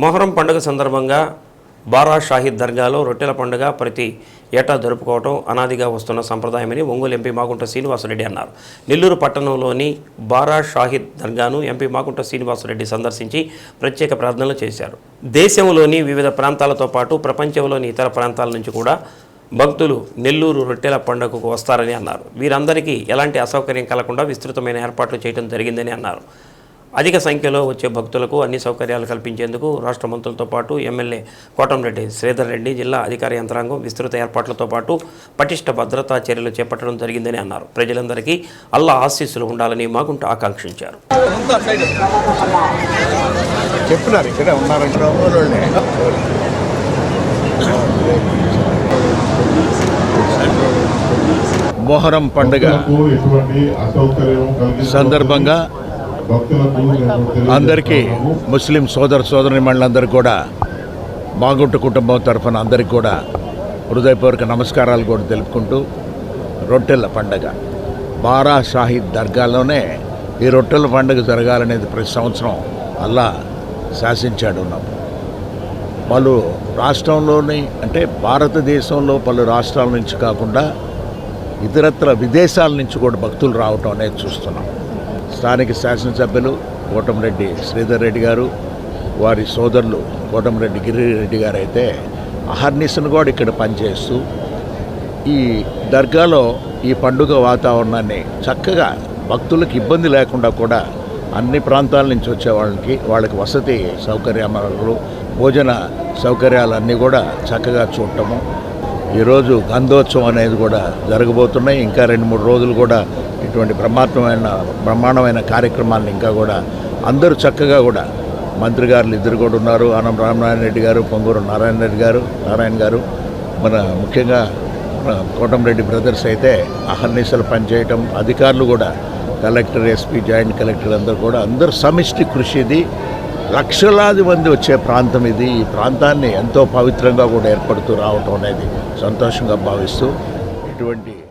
మొహరం పండుగ సందర్భంగా బారా షాహిద్ దర్గాలో రొట్టెల పండుగ ప్రతి ఏటా జరుపుకోవటం అనాదిగా వస్తున్న సంప్రదాయమని ఒంగోలు ఎంపీ మాగుంట శ్రీనివాసరెడ్డి అన్నారు. నెల్లూరు పట్టణంలోని బారా షాహిద్ దర్గాను ఎంపీ మాగుంట శ్రీనివాసరెడ్డి సందర్శించి ప్రత్యేక ప్రార్థనలు చేశారు. దేశంలోని వివిధ ప్రాంతాలతో పాటు ప్రపంచంలోని ఇతర ప్రాంతాల నుంచి కూడా భక్తులు నెల్లూరు రొట్టెల పండుగకు వస్తారని అన్నారు. వీరందరికీ ఎలాంటి అసౌకర్యం కలగకుండా విస్తృతమైన ఏర్పాట్లు చేయడం జరిగిందని అన్నారు. అధిక సంఖ్యలో వచ్చే భక్తులకు అన్ని సౌకర్యాలు కల్పించేందుకు రాష్ట్ర మంత్రులతో పాటు ఎమ్మెల్యే కోటంరెడ్డి శ్రీధర్ రెడ్డి జిల్లా అధికార యంత్రాంగం విస్తృత ఏర్పాట్లతో పాటు పటిష్ట భద్రతా చర్యలు చేపట్టడం జరిగిందని అన్నారు. ప్రజలందరికీ అల్లా ఆశీస్సులు ఉండాలని మాగుంట ఆకాంక్షించారు. చెప్తున్నారు ఇక్కడే. మొహరం పండుగ సందర్భంగా అందరికీ ముస్లిం సోదర సోదరి మండలందరికీ కూడా బాగుంటు కుటుంబం తరఫున అందరికీ కూడా హృదయపూర్వక నమస్కారాలు కూడా తెలుపుకుంటూ రొట్టెల పండగ. బారా షాహిద్ దర్గాలోనే ఈ రొట్టెల పండుగ జరగాలనేది ప్రతి సంవత్సరం అల్లా శాసించాడు నాకు పలు రాష్ట్రంలోని అంటే భారతదేశంలో పలు రాష్ట్రాల నుంచి కాకుండా ఇతరత్ర విదేశాల నుంచి కూడా భక్తులు రావటం అనేది చూస్తున్నాం. స్థానిక శాసనసభ్యులు కోటంరెడ్డి శ్రీధర్ రెడ్డి గారు వారి సోదరులు కోటంరెడ్డి గిరిరెడ్డి గారు అయితే అహర్నిశను కూడా ఇక్కడ పనిచేస్తూ ఈ దర్గాలో ఈ పండుగ వాతావరణాన్ని చక్కగా భక్తులకు ఇబ్బంది లేకుండా కూడా అన్ని ప్రాంతాల నుంచి వచ్చే వాళ్ళకి వాళ్ళకి వసతి సౌకర్యాలు భోజన సౌకర్యాలన్నీ కూడా చక్కగా చూడటము. ఈరోజు గంధోత్సవం అనేది కూడా జరగబోతున్నాయి. ఇంకా రెండు మూడు రోజులు కూడా ఇటువంటి బ్రహ్మాత్మైన బ్రహ్మాండమైన కార్యక్రమాలను ఇంకా కూడా అందరూ చక్కగా కూడా మంత్రి గారులు ఇద్దరు కూడా ఉన్నారు. ఆనం రామనారాయణ రెడ్డి గారు పొంగూరు నారాయణ రెడ్డి గారు నారాయణ గారు మన ముఖ్యంగా కోటంరెడ్డి బ్రదర్స్ అయితే అహర్నిశలు పనిచేయటం అధికారులు కూడా కలెక్టర్ ఎస్పీ జాయింట్ కలెక్టర్ అందరూ కూడా అందరూ సమిష్టి కృషి ఇది లక్షలాది మంది వచ్చే ప్రాంతం ఇది. ఈ ప్రాంతాన్ని ఎంతో పవిత్రంగా కూడా ఏర్పడుతూ రావటం అనేది సంతోషంగా భావిస్తూ ఇటువంటి